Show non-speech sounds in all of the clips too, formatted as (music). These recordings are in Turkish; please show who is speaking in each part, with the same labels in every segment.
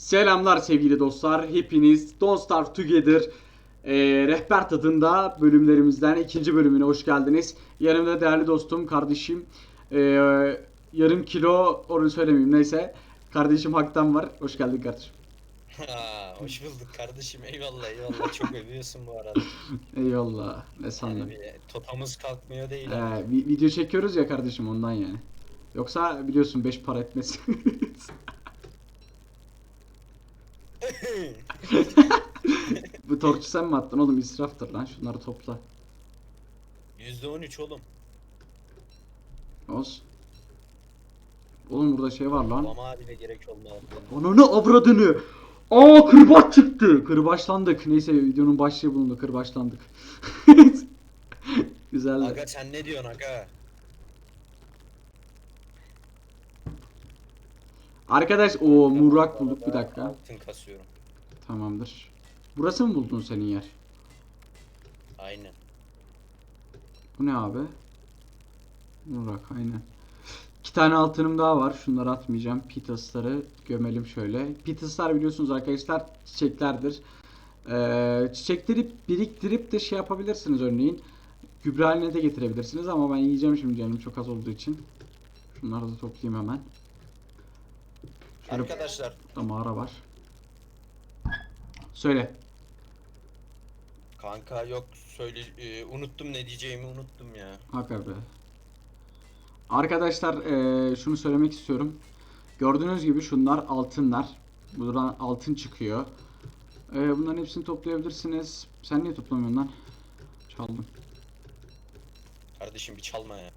Speaker 1: Selamlar sevgili dostlar. Hepiniz Don't Starve Together e, rehber tadında bölümlerimizden ikinci bölümüne hoş geldiniz. Yanımda değerli dostum, kardeşim, e, yarım kilo onu söylemeyeyim neyse. Kardeşim Hak'tan var. Hoş geldin kardeşim.
Speaker 2: Ha, hoş bulduk kardeşim. Eyvallah eyvallah. Çok övüyorsun bu arada. (laughs)
Speaker 1: Eyvallah. Ne sandın?
Speaker 2: Yani bir totamız kalkmıyor değil.
Speaker 1: Ee, video çekiyoruz ya kardeşim ondan yani. Yoksa biliyorsun 5 para etmez. (laughs) (laughs) Bu torçu sen mi attın oğlum israftır lan şunları topla.
Speaker 2: %13 oğlum.
Speaker 1: Olsun. Oğlum burada şey var lan.
Speaker 2: Mama bile gerek olmadı.
Speaker 1: Ananı avradını. Aa kırbaç çıktı. Kırbaçlandık. Neyse videonun başlığı bulundu. Kırbaçlandık. (laughs) Güzel.
Speaker 2: Aga sen ne diyorsun aga?
Speaker 1: Arkadaş o murrak bulduk bir dakika.
Speaker 2: Altın kasıyorum.
Speaker 1: Tamamdır. Burası mı buldun senin yer?
Speaker 2: Aynen.
Speaker 1: Bu ne abi? Murak aynen. İki tane altınım daha var. Şunları atmayacağım. Pitasları gömelim şöyle. Pitaslar biliyorsunuz arkadaşlar çiçeklerdir. Ee, çiçekleri biriktirip de şey yapabilirsiniz örneğin. Gübre haline de getirebilirsiniz ama ben yiyeceğim şimdi canım çok az olduğu için. Şunları da toplayayım hemen. Şöyle
Speaker 2: Arkadaşlar
Speaker 1: burada mağara var. Söyle.
Speaker 2: kanka yok söyle e, unuttum ne diyeceğimi unuttum ya.
Speaker 1: Hakikaten. be. Arkadaşlar eee, şunu söylemek istiyorum. Gördüğünüz gibi şunlar altınlar. Buradan altın çıkıyor. Eee, bunların hepsini toplayabilirsiniz. Sen niye toplamıyorsun lan? Çaldım.
Speaker 2: Kardeşim bir çalma ya.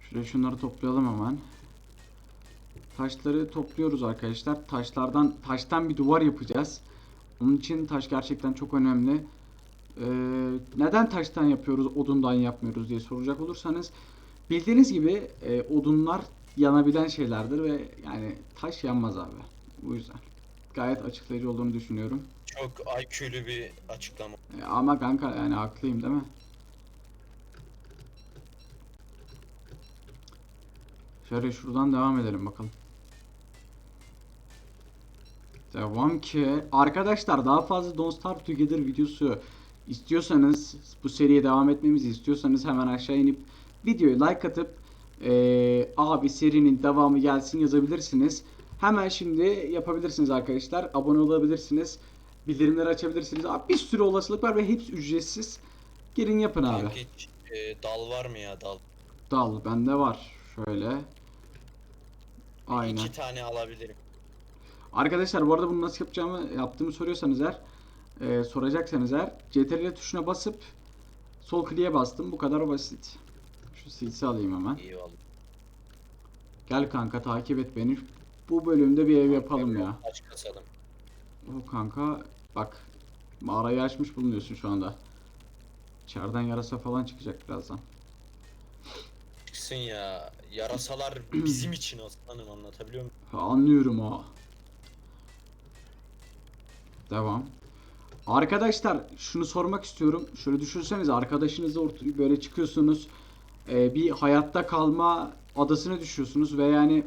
Speaker 1: Şuraya şunları toplayalım hemen. Taşları topluyoruz arkadaşlar. Taşlardan taştan bir duvar yapacağız. Onun için taş gerçekten çok önemli. Ee, neden taştan yapıyoruz, odundan yapmıyoruz diye soracak olursanız bildiğiniz gibi e, odunlar yanabilen şeylerdir ve yani taş yanmaz abi. Bu yüzden gayet açıklayıcı olduğunu düşünüyorum.
Speaker 2: Çok IQ'lü bir açıklama.
Speaker 1: E, ama kanka yani haklıyım değil mi? Şöyle şuradan devam edelim bakalım. Devam ki arkadaşlar daha fazla Don't Starve Together videosu istiyorsanız bu seriye devam etmemizi istiyorsanız hemen aşağı inip videoyu like atıp eee, abi serinin devamı gelsin yazabilirsiniz. Hemen şimdi yapabilirsiniz arkadaşlar. Abone olabilirsiniz. Bildirimleri açabilirsiniz. Abi bir sürü olasılık var ve hepsi ücretsiz. Gelin yapın abi.
Speaker 2: Kanka hiç e, dal var mı ya dal?
Speaker 1: Dal bende var. Şöyle. Aynen.
Speaker 2: İki tane alabilirim.
Speaker 1: Arkadaşlar bu arada bunu nasıl yapacağımı yaptığımı soruyorsanız eğer e, soracaksanız eğer CTRL tuşuna basıp sol kliğe bastım. Bu kadar basit. Şu silsi alayım hemen.
Speaker 2: Eyvallah.
Speaker 1: Gel kanka takip et beni. Bu bölümde bir ev yapalım ya.
Speaker 2: Aç kasalım.
Speaker 1: O kanka bak mağarayı açmış bulunuyorsun şu anda. İçeriden yarasa falan çıkacak birazdan.
Speaker 2: Çıksın ya. Yarasalar bizim için aslanım anlatabiliyor muyum?
Speaker 1: Ha, anlıyorum o. Devam. Arkadaşlar şunu sormak istiyorum. Şöyle düşünseniz arkadaşınızla ort- böyle çıkıyorsunuz. Ee, bir hayatta kalma adasına düşüyorsunuz ve yani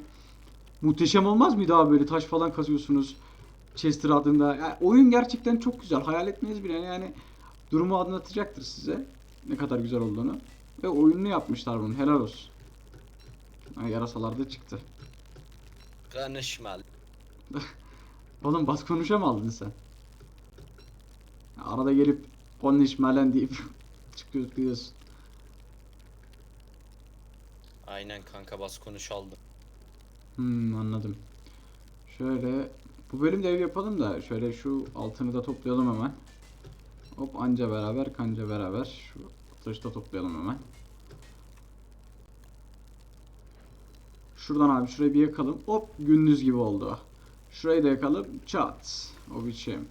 Speaker 1: muhteşem olmaz mı daha böyle taş falan kazıyorsunuz. Chester adında. Yani oyun gerçekten çok güzel. Hayal etmeniz bile yani durumu anlatacaktır size. Ne kadar güzel olduğunu. Ve oyununu yapmışlar bunu. Helal olsun. Ha, yarasalar da çıktı.
Speaker 2: Konuşma. (laughs)
Speaker 1: Oğlum bas konuşa mı aldın sen? Arada gelip konuşma deyip (laughs) çıkıyorsun diyorsun.
Speaker 2: Aynen kanka bas konuş aldım.
Speaker 1: Hmm anladım. Şöyle bu bölümde ev yapalım da şöyle şu altını da toplayalım hemen. Hop anca beraber kanca beraber şu taşı da toplayalım hemen. Şuradan abi şurayı bir yakalım. Hop gündüz gibi oldu. Şurayı da yakalım. Çat. O biçim.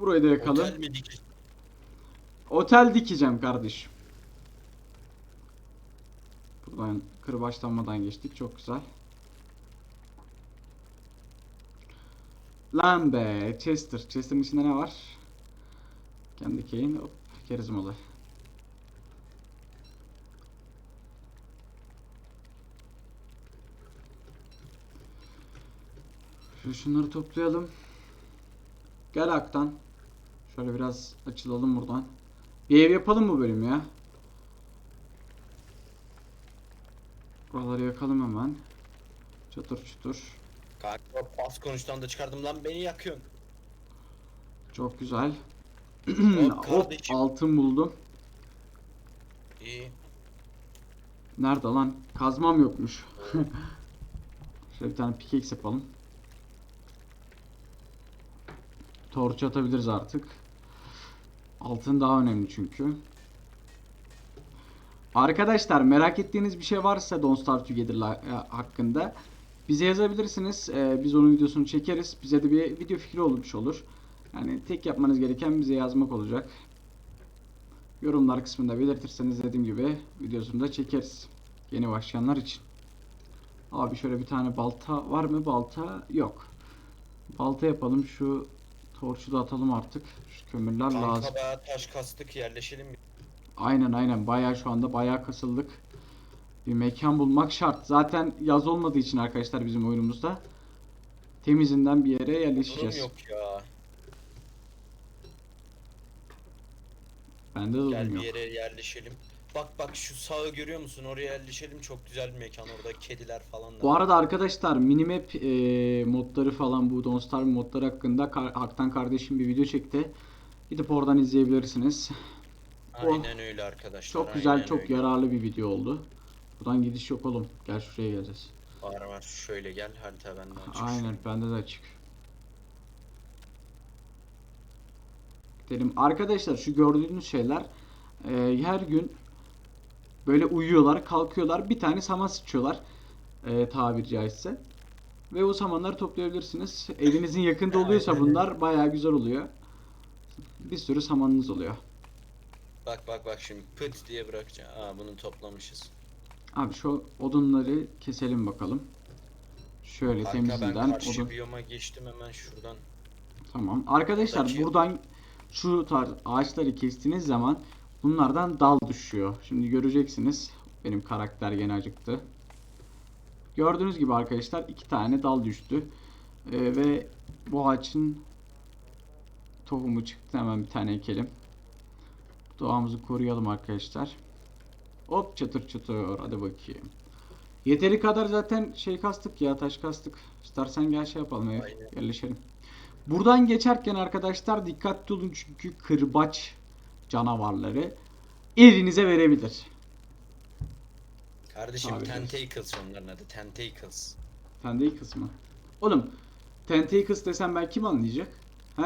Speaker 1: Burayı da yakalım.
Speaker 2: Otel mi dikiş?
Speaker 1: Otel dikeceğim kardeşim. Buradan kırbaçlanmadan geçtik. Çok güzel. Lan be Chester. Chester'ın içinde ne var? Kendi Kane. Hop kerizmalı. Şunları toplayalım. Gel Aktan. Şöyle biraz açılalım buradan. Bir ev yapalım mı bölüm ya? Buraları yakalım hemen. Çatır çutur.
Speaker 2: Kanka pas konuştan da çıkardım lan beni yakıyorsun.
Speaker 1: Çok güzel.
Speaker 2: Hop (clears throat)
Speaker 1: Hop
Speaker 2: kardeşim.
Speaker 1: altın buldum.
Speaker 2: İyi.
Speaker 1: Nerede lan? Kazmam yokmuş. (laughs) Şöyle bir tane pickaxe yapalım. Torç atabiliriz artık. Altın daha önemli çünkü. Arkadaşlar merak ettiğiniz bir şey varsa Don't Starve Together e, hakkında bize yazabilirsiniz. Ee, biz onun videosunu çekeriz. Bize de bir video fikri olmuş olur. Yani tek yapmanız gereken bize yazmak olacak. Yorumlar kısmında belirtirseniz dediğim gibi videosunu da çekeriz. Yeni başlayanlar için. Abi şöyle bir tane balta var mı? Balta yok. Balta yapalım. Şu torçu da atalım artık. Şu kömürler lazım.
Speaker 2: Kanka bayağı taş kastık yerleşelim.
Speaker 1: Aynen aynen. Bayağı şu anda bayağı kasıldık. Bir mekan bulmak şart. Zaten yaz olmadığı için arkadaşlar bizim oyunumuzda temizinden bir yere
Speaker 2: Durum
Speaker 1: yerleşeceğiz.
Speaker 2: yok ya.
Speaker 1: Bende de
Speaker 2: Gel
Speaker 1: durum
Speaker 2: bir
Speaker 1: yok.
Speaker 2: yere yerleşelim. Bak bak şu sağı görüyor musun? Oraya yerleşelim. Çok güzel bir mekan orada. Kediler falan da.
Speaker 1: Bu arada arkadaşlar minimap e, modları falan bu Don't Starve modları hakkında Kar- Haktan kardeşim bir video çekti. Gidip oradan izleyebilirsiniz.
Speaker 2: Aynen öyle arkadaşlar.
Speaker 1: Çok güzel,
Speaker 2: aynen
Speaker 1: çok
Speaker 2: öyle.
Speaker 1: yararlı bir video oldu. Buradan gidiş yok oğlum. Gel şuraya geleceğiz.
Speaker 2: Var var. Şöyle gel harita benden çıksın.
Speaker 1: Aynen bende de açık. Gidelim. Arkadaşlar şu gördüğünüz şeyler e, her gün böyle uyuyorlar, kalkıyorlar. Bir tane saman sıçıyorlar. E, tabiri caizse. Ve o samanları toplayabilirsiniz. Evinizin yakında (laughs) oluyorsa bunlar bayağı güzel oluyor. Bir sürü samanınız oluyor.
Speaker 2: Bak bak bak şimdi pıt diye bırakacağım. Aa bunu toplamışız.
Speaker 1: Abi şu odunları keselim bakalım. Şöyle
Speaker 2: Kanka ben
Speaker 1: temizleden
Speaker 2: karşı
Speaker 1: odun.
Speaker 2: biyoma geçtim hemen şuradan.
Speaker 1: Tamam. Arkadaşlar
Speaker 2: Buradaki-
Speaker 1: buradan şu tarz ağaçları kestiğiniz zaman bunlardan dal düşüyor. Şimdi göreceksiniz. Benim karakter gene acıktı. Gördüğünüz gibi arkadaşlar iki tane dal düştü. Ee, ve bu ağaçın tohumu çıktı. Hemen bir tane ekelim. Doğamızı koruyalım arkadaşlar. Hop çatır çatır. Hadi bakayım. Yeteri kadar zaten şey kastık ya taş kastık. İstersen gel şey yapalım ev. Yerleşelim. Buradan geçerken arkadaşlar dikkatli olun çünkü kırbaç canavarları elinize verebilir.
Speaker 2: Kardeşim
Speaker 1: Abi,
Speaker 2: Tentacles onların adı. Tentacles.
Speaker 1: Tentacles kısmı. Oğlum Tentacles desem ben kim anlayacak? He?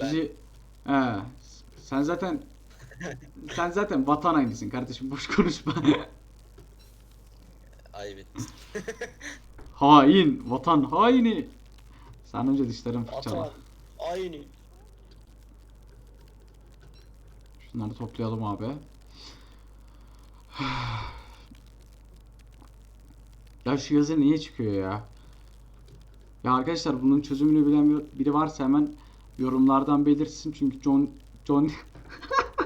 Speaker 2: Ben.
Speaker 1: Bizi He. Sen zaten (laughs) sen zaten vatan hainisin kardeşim boş konuşma.
Speaker 2: Ayıp ettim. (laughs)
Speaker 1: Hain, vatan haini. Sen önce dişlerin fırçala.
Speaker 2: Atan. Aynı.
Speaker 1: Şunları toplayalım abi. Ya şu yazı niye çıkıyor ya? Ya arkadaşlar bunun çözümünü bilen bir- biri varsa hemen yorumlardan belirtsin çünkü John John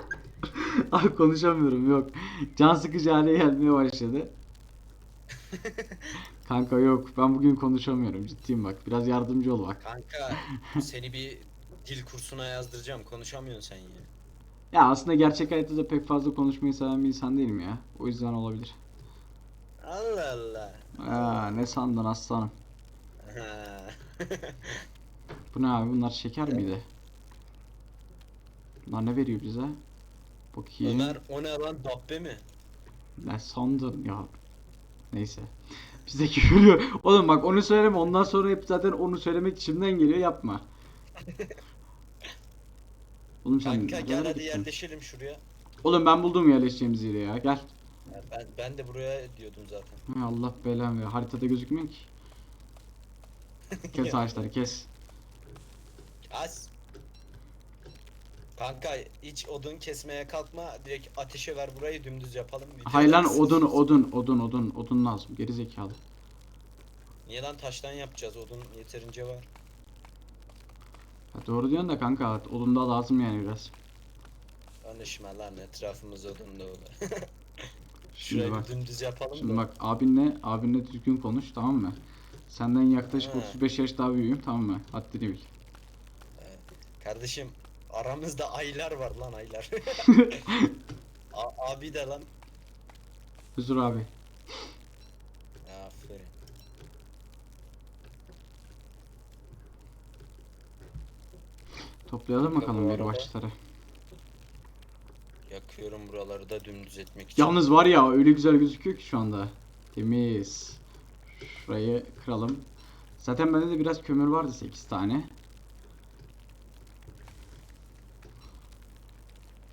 Speaker 1: (laughs) Abi konuşamıyorum yok. Can sıkıcı hale gelmeye başladı. (laughs) Kanka yok ben bugün konuşamıyorum ciddiyim bak biraz yardımcı ol bak.
Speaker 2: Kanka seni bir dil kursuna yazdıracağım. Konuşamıyorsun sen ya.
Speaker 1: Ya aslında gerçek hayatta da pek fazla konuşmayı seven bir insan değilim ya. O yüzden olabilir.
Speaker 2: Allah Allah.
Speaker 1: Aa, ne sandın aslanım? Bu ne abi? Bunlar şeker miydi? Bunlar ne veriyor bize? Bakayım.
Speaker 2: Ömer o ne lan dabbe mi?
Speaker 1: Ne sandın ya? Neyse. Bize (laughs) gülüyor. Oğlum bak onu söyleme. Ondan sonra hep zaten onu söylemek içimden geliyor. Yapma. (laughs) Oğlum sen
Speaker 2: Kanka gel
Speaker 1: nerelere
Speaker 2: hadi
Speaker 1: gittin?
Speaker 2: yerleşelim şuraya.
Speaker 1: Oğlum ben buldum yerleşeceğimiz yeri ya. Gel.
Speaker 2: Ha, Ben, ben de buraya diyordum zaten.
Speaker 1: Hay Allah belamı ya. Haritada gözükmüyor ki. (laughs) Kes
Speaker 2: Ya.
Speaker 1: ağaçları kes.
Speaker 2: Az. Kanka hiç odun kesmeye kalkma. Direkt ateşe ver burayı dümdüz yapalım. Video
Speaker 1: Hay lan odun odun odun odun odun lazım. Geri zekalı.
Speaker 2: Niye lan taştan yapacağız? Odun yeterince var.
Speaker 1: Ya doğru diyorsun da kanka odun da lazım yani biraz.
Speaker 2: Konuşma lan etrafımız odun dolu. (laughs)
Speaker 1: Şimdi
Speaker 2: Şurayı
Speaker 1: bak.
Speaker 2: dümdüz yapalım
Speaker 1: Şimdi
Speaker 2: da.
Speaker 1: bak abinle abinle düzgün konuş tamam mı? Senden yaklaşık
Speaker 2: Ha.
Speaker 1: 35 yaş daha büyüğüm tamam mı? Haddini bil.
Speaker 2: Kardeşim aramızda aylar var lan aylar. (laughs) A- abi de lan.
Speaker 1: Huzur abi. Toplayalım bakalım bir başları.
Speaker 2: Yakıyorum buraları da dümdüz etmek için.
Speaker 1: Yalnız var ya öyle güzel gözüküyor ki şu anda. Temiz. Şurayı kıralım. Zaten bende de biraz kömür vardı 8 tane.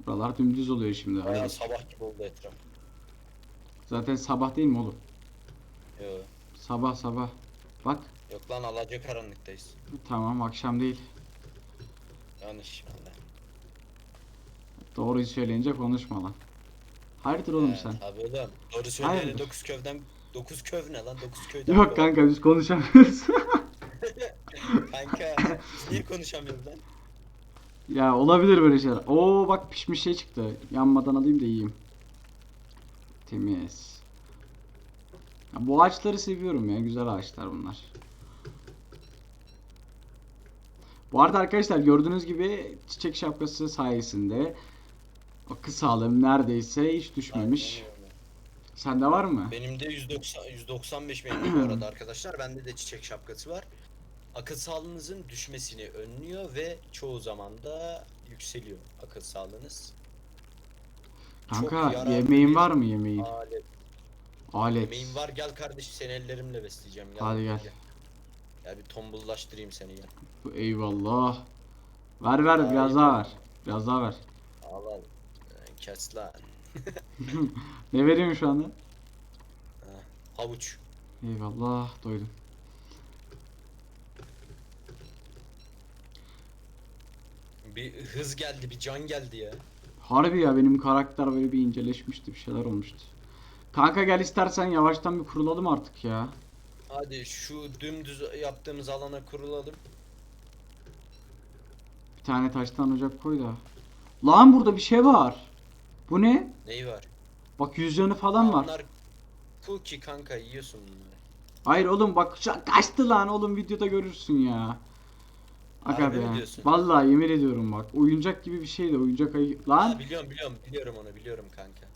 Speaker 1: Buralar dümdüz oluyor şimdi.
Speaker 2: Bayağı
Speaker 1: Öyle.
Speaker 2: sabah gibi oldu etraf.
Speaker 1: Zaten sabah değil mi oğlum?
Speaker 2: Yo,
Speaker 1: Sabah sabah. Bak
Speaker 2: yok lan alaca karanlıktayız.
Speaker 1: tamam akşam değil.
Speaker 2: Yanlış bende.
Speaker 1: Doğruyu söyleyince konuşma lan. Hayırdır oğlum sen?
Speaker 2: Tabii oğlum. Doğru söyleyene
Speaker 1: Hayırdır?
Speaker 2: 9 kövden 9 köv ne lan 9 köyden.
Speaker 1: Yok
Speaker 2: kov.
Speaker 1: kanka biz konuşamıyoruz. (laughs)
Speaker 2: Kanka biz niye konuşamıyoruz lan?
Speaker 1: ya olabilir böyle şeyler. Oo bak pişmiş şey çıktı. Yanmadan alayım da yiyeyim. Temiz. Ya, bu ağaçları seviyorum ya. Güzel ağaçlar bunlar. Bu arada arkadaşlar gördüğünüz gibi çiçek şapkası sayesinde akıl sağlığım neredeyse hiç düşmemiş. Sende var mı?
Speaker 2: Benim de 190 195 benim bu arada (clears throat) arkadaşlar. Bende de çiçek şapkası var. Akıl sağlığınızın düşmesini önlüyor ve çoğu zaman da yükseliyor akıl sağlığınız.
Speaker 1: Kanka yemeğin var mı yemeğin?
Speaker 2: Alet.
Speaker 1: Alet.
Speaker 2: Yemeğim var gel kardeşim seni ellerimle besleyeceğim. Gel,
Speaker 1: Hadi gel.
Speaker 2: Gel bir tombullaştırayım seni gel.
Speaker 1: Eyvallah. Ver ver
Speaker 2: Ay,
Speaker 1: biraz daha ver. Biraz daha ver.
Speaker 2: Al al. Ee, Kes lan. (laughs)
Speaker 1: Ne vereyim şu anda?
Speaker 2: Havuç.
Speaker 1: Eyvallah doydum.
Speaker 2: Bir hız geldi, bir can geldi ya.
Speaker 1: Harbi ya benim karakter böyle bir inceleşmişti bir şeyler olmuştu. Kanka gel istersen yavaştan bir kurulalım artık ya.
Speaker 2: Hadi şu dümdüz yaptığımız alana kurulalım.
Speaker 1: Bir tane taştan ocak koy da. Lan burada bir şey var. Bu ne?
Speaker 2: Neyi var?
Speaker 1: Bak yüz yanı falan var.
Speaker 2: Onlar cookie kanka yiyorsun bunları.
Speaker 1: Hayır oğlum bak şu- kaçtı lan oğlum videoda görürsün ya. Aga
Speaker 2: Harbi mi
Speaker 1: be.
Speaker 2: diyorsun?
Speaker 1: Vallahi yemin ediyorum bak. Oyuncak gibi bir şeydi. Oyuncak ayı. Lan.
Speaker 2: Ha, biliyorum biliyorum biliyorum onu biliyorum kanka.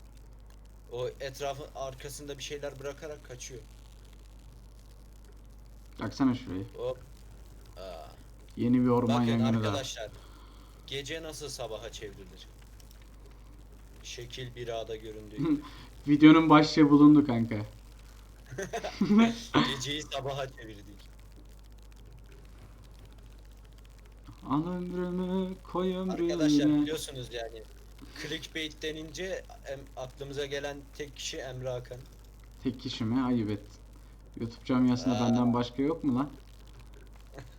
Speaker 2: O etrafın arkasında bir şeyler bırakarak kaçıyor.
Speaker 1: Baksana şurayı.
Speaker 2: Hop. Aa.
Speaker 1: Yeni bir orman
Speaker 2: Bakın
Speaker 1: yangını da.
Speaker 2: arkadaşlar. Gece nasıl sabaha çevrilir? Şekil bir ağda göründüğü (laughs) gibi.
Speaker 1: Videonun başlığı bulundu kanka. (laughs)
Speaker 2: Geceyi (laughs) sabaha çevirdik.
Speaker 1: Al ömrümü koy
Speaker 2: Arkadaşlar
Speaker 1: ömrüne.
Speaker 2: biliyorsunuz yani clickbait denince em, aklımıza gelen tek kişi Emre Hakan.
Speaker 1: Tek kişi mi? Ayıp et. YouTube camiasında
Speaker 2: Aa.
Speaker 1: benden başka yok mu lan?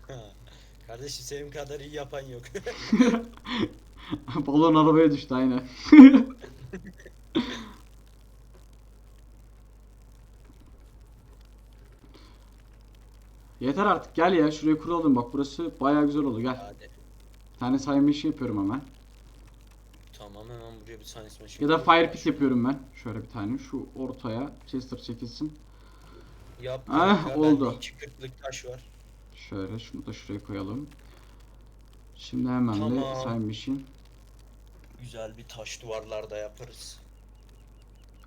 Speaker 1: (laughs)
Speaker 2: Kardeşim senin kadar iyi yapan yok. (laughs)
Speaker 1: Balon arabaya düştü aynen. (laughs) Yeter artık gel ya şuraya kuralım bak burası bayağı güzel oldu gel.
Speaker 2: Hadi.
Speaker 1: Bir tane sayma işi yapıyorum hemen.
Speaker 2: Tamam hemen buraya bir science machine.
Speaker 1: Ya da fire pit yapıyorum ben. Şöyle bir tane şu ortaya Chester çekilsin.
Speaker 2: Yap.
Speaker 1: Ah, oldu.
Speaker 2: Bende iki kırklık taş var.
Speaker 1: Şöyle şunu da şuraya koyalım. Şimdi hemen de
Speaker 2: Tamam.
Speaker 1: sayma işin.
Speaker 2: Güzel bir taş duvarlarda yaparız.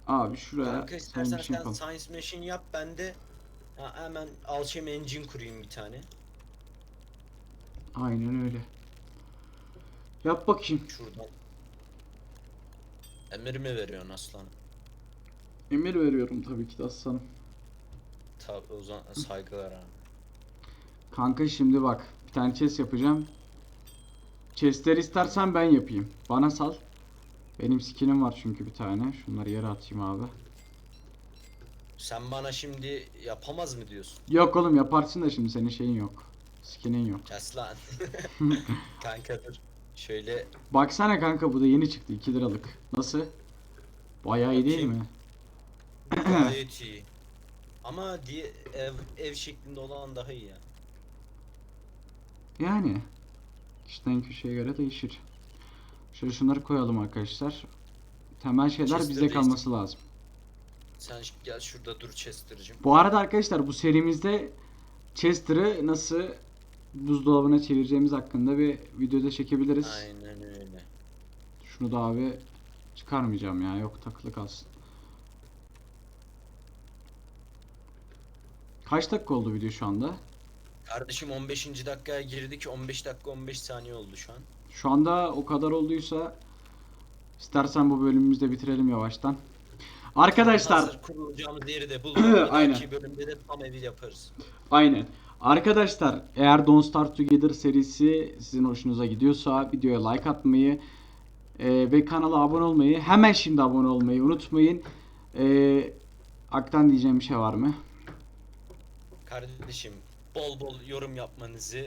Speaker 1: Abi şuraya
Speaker 2: Kanka
Speaker 1: sayma
Speaker 2: istersen sen
Speaker 1: yapalım.
Speaker 2: science machine yap ben de ha, hemen alchemy engine kurayım bir tane.
Speaker 1: Aynen öyle. Yap bakayım.
Speaker 2: Şuradan. Emir mi veriyorsun aslanım?
Speaker 1: Emir veriyorum tabii ki de aslanım.
Speaker 2: Tabi o zaman saygılar abi.
Speaker 1: Kanka şimdi bak bir tane chest yapacağım. Chestleri istersen ben yapayım. Bana sal. Benim skinim var çünkü bir tane. Şunları yere atayım abi.
Speaker 2: Sen bana şimdi yapamaz mı diyorsun?
Speaker 1: Yok oğlum yaparsın da şimdi senin şeyin yok. Skinin yok.
Speaker 2: Kes lan. (laughs) Kanka dur. Şöyle
Speaker 1: Baksana kanka bu da yeni çıktı 2 liralık. Nasıl? Bayağı iyi değil mi?
Speaker 2: gayet (clears throat) iyi. Ama diye ev, ev şeklinde olan daha iyi ya.
Speaker 1: Yani. Kişiden kişiye göre değişir. Şöyle şunları koyalım arkadaşlar. Temel şeyler
Speaker 2: Chester
Speaker 1: bizde kalması lazım.
Speaker 2: Sen gel şurada dur Chester'cım.
Speaker 1: Bu arada arkadaşlar bu serimizde Chester'ı nasıl buzdolabına çevireceğimiz hakkında bir videoda çekebiliriz.
Speaker 2: Aynen öyle.
Speaker 1: Şunu da abi çıkarmayacağım ya. Yok takılı kalsın. Kaç dakika oldu video şu anda?
Speaker 2: Kardeşim 15. dakikaya girdik. 15 dakika 15 saniye oldu şu an.
Speaker 1: Şu anda o kadar olduysa istersen bu bölümümüzü de bitirelim yavaştan. Arkadaşlar
Speaker 2: Hazır kurulacağımız yeri de (coughs) bulduk.
Speaker 1: Aynen.
Speaker 2: bölümde de tam evi yaparız.
Speaker 1: Aynen. Arkadaşlar eğer Don't Start Together serisi sizin hoşunuza gidiyorsa videoya like atmayı e, ve kanala abone olmayı hemen şimdi abone olmayı unutmayın. E, Aktan diyeceğim bir şey var mı?
Speaker 2: Kardeşim bol bol yorum yapmanızı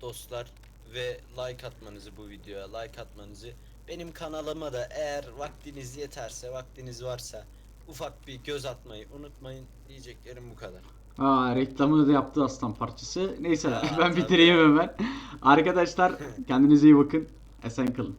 Speaker 2: dostlar ve like atmanızı bu videoya like atmanızı benim kanalıma da eğer vaktiniz yeterse vaktiniz varsa ufak bir göz atmayı unutmayın diyeceklerim bu kadar.
Speaker 1: Aa, reklamını da yaptı aslan parçası. Neyse
Speaker 2: Aa,
Speaker 1: ben
Speaker 2: tabii.
Speaker 1: bitireyim hemen. Arkadaşlar kendinize iyi bakın. Esen kalın.